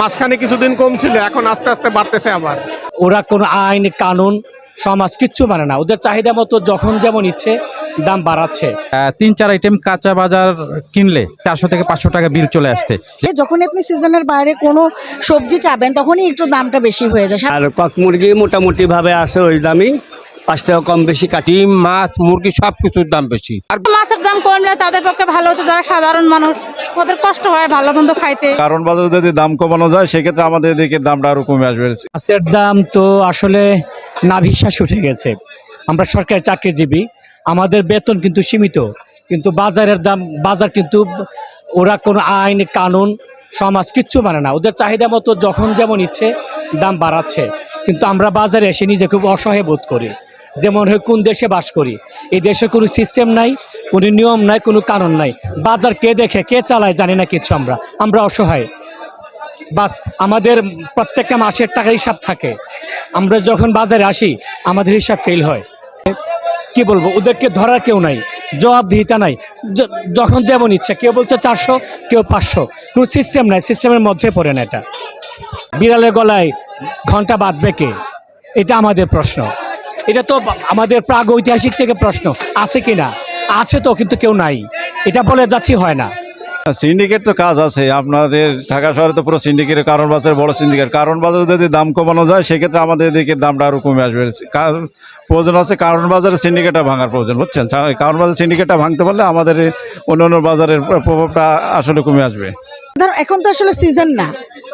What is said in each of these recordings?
মাঝখানে কিছুদিন কম ছিল এখন আস্তে আস্তে বাড়তেছে আবার। ওরা কোনো আইন কানুন সমাজ কিচ্ছু মানে না। ওদের চাহিদা মতো যখন যেমন ইচ্ছে দাম বাড়াচ্ছে। তিন চার আইটেম কাঁচা বাজার কিনলে চারশো থেকে পাঁচশো টাকা বিল চলে আসতে এ যখন আপনি সিজনের বাইরে কোনো সবজি চাবেন তখনই একটু দামটা বেশি হয়ে যায়। আর কক মুরগি মোটামুটি ভাবে আছে ওই দামই। পাঁচ টাকা কম বেশি কাটি মাছ মুরগি সব কিছুর দাম বেশি। আর মাছের দাম কমলে তাদের পক্ষে ভালো হতো যারা সাধারণ মানুষ ওদের কষ্ট হয় ভালো মন্দ খাইতে। কারণ বাজারে যদি দাম কমানো যায় সেক্ষেত্রে আমাদের এদিকে দামটা আরও কমে আসবে। মাছের দাম তো আসলে নাভিশ্বাস উঠে গেছে। আমরা সরকারি চাকরিজীবী আমাদের বেতন কিন্তু সীমিত কিন্তু বাজারের দাম বাজার কিন্তু ওরা কোনো আইন কানুন সমাজ কিচ্ছু মানে না। ওদের চাহিদা মতো যখন যেমন ইচ্ছে দাম বাড়াচ্ছে। কিন্তু আমরা বাজারে এসে নিজে খুব অসহায় বোধ করি। যেমন হয় কোন দেশে বাস করি। এই দেশে কোনো সিস্টেম নাই, কোনো নিয়ম নাই, কোনো কানুন নাই। বাজার কে দেখে, কে চালায় জানি না কিছু আমরা। আমরা অসহায়। বাস, আমাদের প্রত্যেকটা মাসের টাকা হিসাব থাকে। আমরা যখন বাজারে আসি, আমাদের হিসাব ফেল হয়। কি বলব, ওদেরকে ধরার কেউ নাই, জবাবদিহিতা নাই। যখন যেমন ইচ্ছা, কেউ বলছে চারশো, কেউ পাঁচশো। কোনো সিস্টেম নাই সিস্টেমের মধ্যে পড়ে না এটা। বিড়ালের গলায় ঘণ্টা বাঁধবে কে? এটা আমাদের প্রশ্ন। এটা তো আমাদের প্রাগ ঐতিহাসিক থেকে প্রশ্ন আছে কি না? আছে তো কিন্তু কেউ নাই। এটা বলে যাচ্ছি হয় না। সিন্ডিকেট তো কাজ আছে। আপনাদের ঢাকা শহরে তো পুরো সিন্ডিকেটের কারণ বাজার বড় সিন্ডিকেট কারণ বাজারে যদি দাম কমানো যায় সেক্ষেত্রে আমাদের এদিকে দামটা আরও কমে আসবে। কারণ প্রয়োজন আছে কারণ বাজারে সিন্ডিকেটটা ভাঙার প্রয়োজন বুঝছেন? কারণ বাজার সিন্ডিকেটটা ভাঙতে পারলে আমাদের এই অন্যান্য বাজারের প্রভাবটা আসলে কমে আসবে। ধরো এখন তো আসলে সিজন না।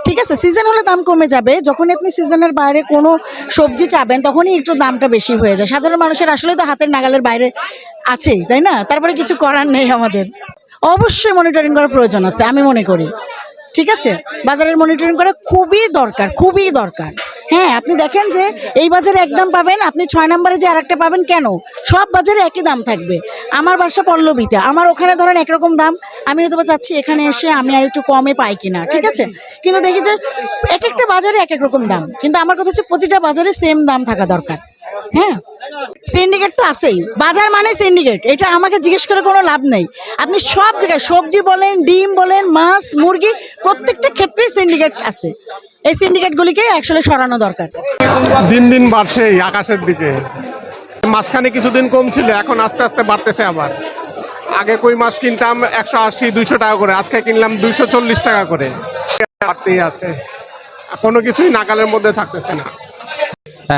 ঠিক আছে সিজন হলে দাম কমে যাবে। যখন আপনি সিজনের বাইরে কোনো সবজি চাবেন, তখনই একটু দামটা বেশি হয়ে যায়। সাধারণ মানুষের আসলে তো হাতের নাগালের বাইরে আছেই, তাই না? তারপরে কিছু করার নেই আমাদের। অবশ্যই মনিটরিং করার প্রয়োজন আছে, আমি মনে করি। ঠিক আছে? বাজারের মনিটরিং করা খুবই দরকার খুবই দরকার। হ্যাঁ আপনি দেখেন যে এই বাজারে এক দাম পাবেন, আপনি ছয় নম্বরে যে আরেকটা পাবেন কেন? সব বাজারে একই দাম থাকবে। আমার বাসা পল্লবীতে, আমার ওখানে ধরেন একরকম দাম, আমি হয়তো চাচ্ছি এখানে এসে আমি আর একটু কমে পাই কিনা, ঠিক আছে? কিন্তু দেখি যে এক একটা বাজারে এক এক রকম দাম, কিন্তু আমার কথা হচ্ছে প্রতিটা বাজারে সেম দাম থাকা দরকার হ্যাঁ? সিন্ডিকেট তো আছেই, বাজার মানে সিন্ডিকেট এটা আমাকে জিজ্ঞেস করে কোনো লাভ নেই। আপনি সব জায়গায় সবজি বলেন, ডিম বলেন, মাছ, মুরগি, প্রত্যেকটা ক্ষেত্রেই সিন্ডিকেট আছে। এই সিন্ডিকেটগুলিকে আসলে সরানো দরকার। দিন দিন বাড়ছে আকাশের দিকে। মাঝখানে কিছুদিন কম ছিল এখন আস্তে আস্তে বাড়তেছে আবার। আগে কই মাছ কিনতাম একশো আশি দুইশো টাকা করে আজকে কিনলাম দুইশো চল্লিশ টাকা করে। বাড়তেই আছে। কোনো কিছুই নাগালের মধ্যে থাকতেছে না।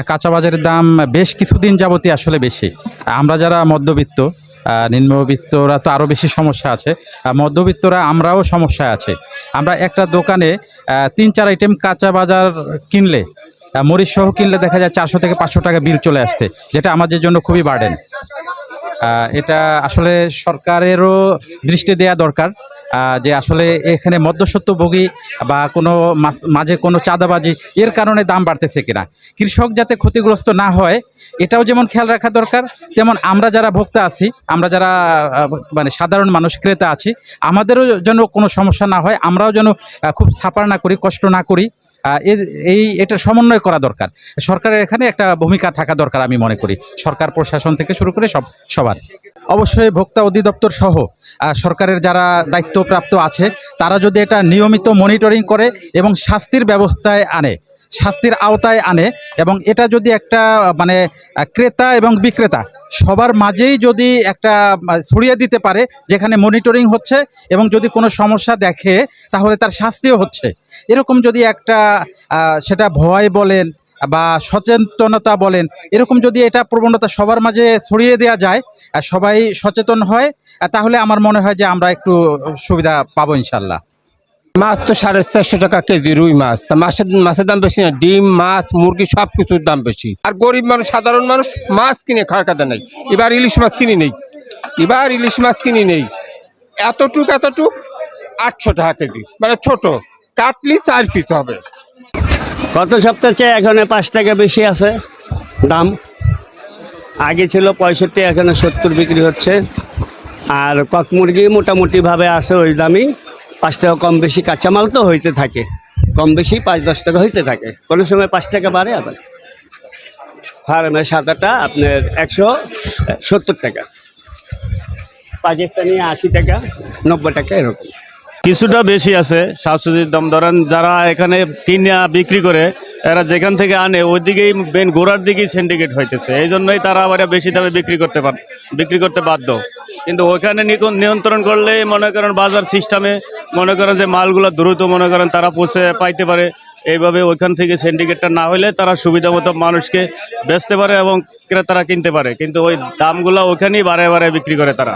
কাঁচা বাজারের দাম বেশ কিছুদিন যাবতীয় আসলে বেশি। আমরা যারা মধ্যবিত্ত নিম্নবিত্তরা তো আরও বেশি সমস্যা আছে। মধ্যবিত্তরা আমরাও সমস্যা আছে। আমরা একটা দোকানে তিন চার আইটেম কাঁচা বাজার কিনলে মরিচ সহ কিনলে দেখা যায় চারশো থেকে পাঁচশো টাকা বিল চলে আসতে যেটা আমাদের জন্য খুবই বার্ডেন এটা আসলে সরকারেরও দৃষ্টি দেয়া দরকার। যে আসলে এখানে মধ্যস্বত্বভোগী বা কোনো মাঝে কোনো চাঁদাবাজি, এর কারণে দাম বাড়তেছে কিনা? কৃষক যাতে ক্ষতিগ্রস্ত না হয়, এটাও যেমন খেয়াল রাখা দরকার, তেমন আমরা যারা ভোক্তা আছি, আমরা যারা মানে সাধারণ মানুষ, ক্রেতা আছি, আমাদেরও যেন কোনো সমস্যা না হয়, আমরাও যেন খুব ছাপার না করি, কষ্ট না করি। এই এটা সমন্বয় করা দরকার। সরকারের এখানে একটা ভূমিকা থাকা দরকার আমি মনে করি। সরকার, প্রশাসন থেকে শুরু করে সব সবার। অবশ্যই ভোক্তা অধিদপ্তর সহ সরকারের যারা দায়িত্বপ্রাপ্ত আছে, তারা যদি এটা নিয়মিত মনিটরিং করে এবং শাস্তির ব্যবস্থায় আনে শাস্তির আওতায় আনে এবং এটা যদি একটা মানে ক্রেতা এবং বিক্রেতা সবার মাঝেই যদি একটা ছড়িয়ে দিতে পারে, যেখানে মনিটরিং হচ্ছে এবং যদি কোনো সমস্যা দেখে, তাহলে তার শাস্তিও হচ্ছে। এরকম যদি একটা সেটা ভয় বলেন বা সচেতনতা বলেন, এরকম যদি এটা প্রবণতা সবার মাঝে ছড়িয়ে দেওয়া যায়, আর সবাই সচেতন হয়, তাহলে আমার মনে হয় যে আমরা একটু সুবিধা পাবো ইনশাল্লাহ মাছ তো সাড়ে চারশো টাকা কেজি রুই মাছ। তা মাছের মাছের দাম বেশি না, ডিম, মাছ, মুরগি সব কিছুর দাম বেশি। আর গরিব মানুষ, সাধারণ মানুষ মাছ কিনে খাওয়ার কথা নেই। এবার ইলিশ মাছ কিনি নেই। এবার ইলিশ মাছ কিনি নেই। এতটুক এতটুক, আটশো টাকা কেজি। মানে ছোট। কাটলি চার পিস হবে। গত সপ্তাহে চেয়ে এখন পাঁচ টাকা বেশি আছে দাম। আগে ছিল পঁয়ষট্টি, এখানে সত্তর বিক্রি হচ্ছে। আর কক মুরগি মোটামুটিভাবে আছে ওই দামই। পাঁচ টাকা কম বেশি কাঁচামাল তো হইতে থাকে। কম বেশি পাঁচ, দশ টাকা হইতে থাকে। কোনো সময় পাঁচ টাকা বাড়ে আবার। ফার্মের সাদাটা আপনার একশো সত্তর টাকা। পাকিস্তানি আশি টাকা, নব্বই টাকা এরকম। কিছুটা বেশি আছে শাকসবজির দাম। ধরেন যারা এখানে কিনে, বিক্রি করে, এরা যেখান থেকে আনে, ওইদিকেই মেন গোড়ার দিকেই সিন্ডিকেট হইতেছে। এই জন্যই তারা আবার বেশি দামে বিক্রি করতে পার বিক্রি করতে বাধ্য। কিন্তু ওইখানে নিয়ন্ত্রণ করলে মনে করেন বাজার সিস্টেমে মনে করেন যে মালগুলো দ্রুত মনে করেন তারা পৌঁছে পাইতে পারে। এইভাবে ওইখান থেকে সিন্ডিকেটটা না হলে তারা সুবিধা মতো মানুষকে বেচতে পারে এবং ক্রেতারা কিনতে পারে। কিন্তু ওই দামগুলো ওখানেই বারে বারে বিক্রি করে তারা।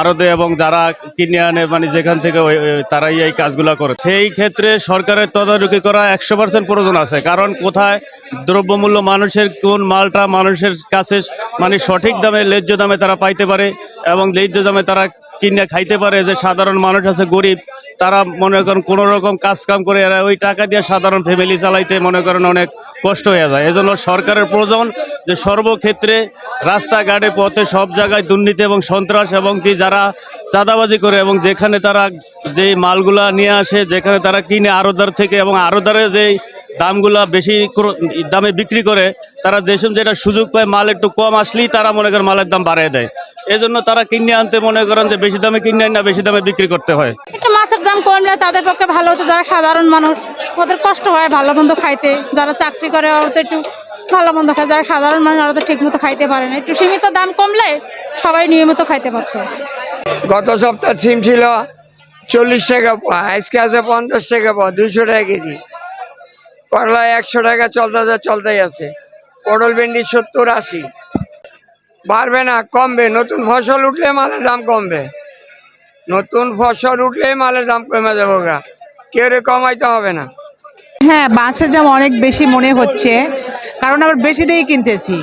আরদে এবং যারা কিনে আনে মানে যেখান থেকে তারাই এই কাজগুলো করে। সেই ক্ষেত্রে সরকারের তদারকি করা একশো পার্সেন্ট প্রয়োজন আছে। কারণ কোথায় দ্রব্যমূল্য মানুষের, কোন মালটা মানুষের কাছে মানে সঠিক দামে, ন্যায্য দামে তারা পাইতে পারে এবং ন্যায্য দামে তারা কিনে খাইতে পারে যে সাধারণ মানুষ আছে, গরিব, তারা মনে করেন কোনো রকম কাজ কাম করে এরা ওই টাকা দিয়ে সাধারণ ফ্যামিলি চালাইতে মনে করেন অনেক কষ্ট হয়ে যায়। এজন্য সরকারের প্রয়োজন যে সর্বক্ষেত্রে রাস্তাঘাটে, পথে সব জায়গায় দুর্নীতি এবং সন্ত্রাস এবং কি যারা চাঁদাবাজি করে এবং যেখানে তারা যে মালগুলা নিয়ে আসে, যেখানে তারা কিনে আরদার থেকে এবং আরদারে যেই দামগুলা বেশি দামে বিক্রি করে তারা যেসব যেটা সুযোগ পায় মাল একটু কম আসলেই তারা মনে করেন মালের দাম বাড়িয়ে দেয়। এই জন্য তারা কিনে আনতে মনে করেন যে বেশি দামে কিনে আন না বেশি দামে বিক্রি করতে হয়। একটু মাছের দাম কমলে তাদের পক্ষে ভালো হতো যারা সাধারণ মানুষ ওদের কষ্ট হয় ভালো মন্দ খাইতে। যারা চাকরি করে ওরা তো একটু ভালো মন্দ খায়। যারা সাধারণ মানুষ ওরা তো ঠিক মতো খাইতে পারে না। একটু সীমিত দাম কমলে সবাই নিয়মিত খাইতে পারতো। গত সপ্তাহ সিম ছিল চল্লিশ টাকা আজকে আছে পঞ্চাশ টাকা দুশো টাকা কেজি। করলা একশো টাকা চলতে যা চলতেই আছে। পটল ভেন্ডি সত্তর আশি। বাড়বে না, কমবে। নতুন ফসল উঠলে মালের দাম কমবে। নতুন ফসল উঠলে মালের দাম কমে যাব গা। কেউ কমাইতে হবে না। হ্যাঁ মাছের দাম অনেক বেশি মনে হচ্ছে। কারণ আবার বেশি দিয়েই কিনতেছি।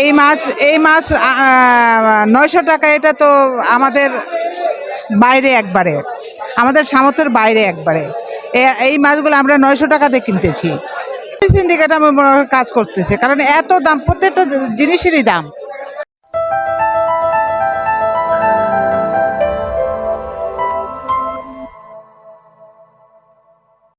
এই মাছ এই মাছ নয়শো টাকা, এটা তো আমাদের বাইরে একবারে। আমাদের সামর্থ্যের বাইরে একবারে। এই মাছগুলো আমরা নয়শো টাকাতে কিনতেছি। সিন্ডিকেট আমার কাজ করতেছে, কারণ এত দাম, প্রত্যেকটা জিনিসেরই দাম।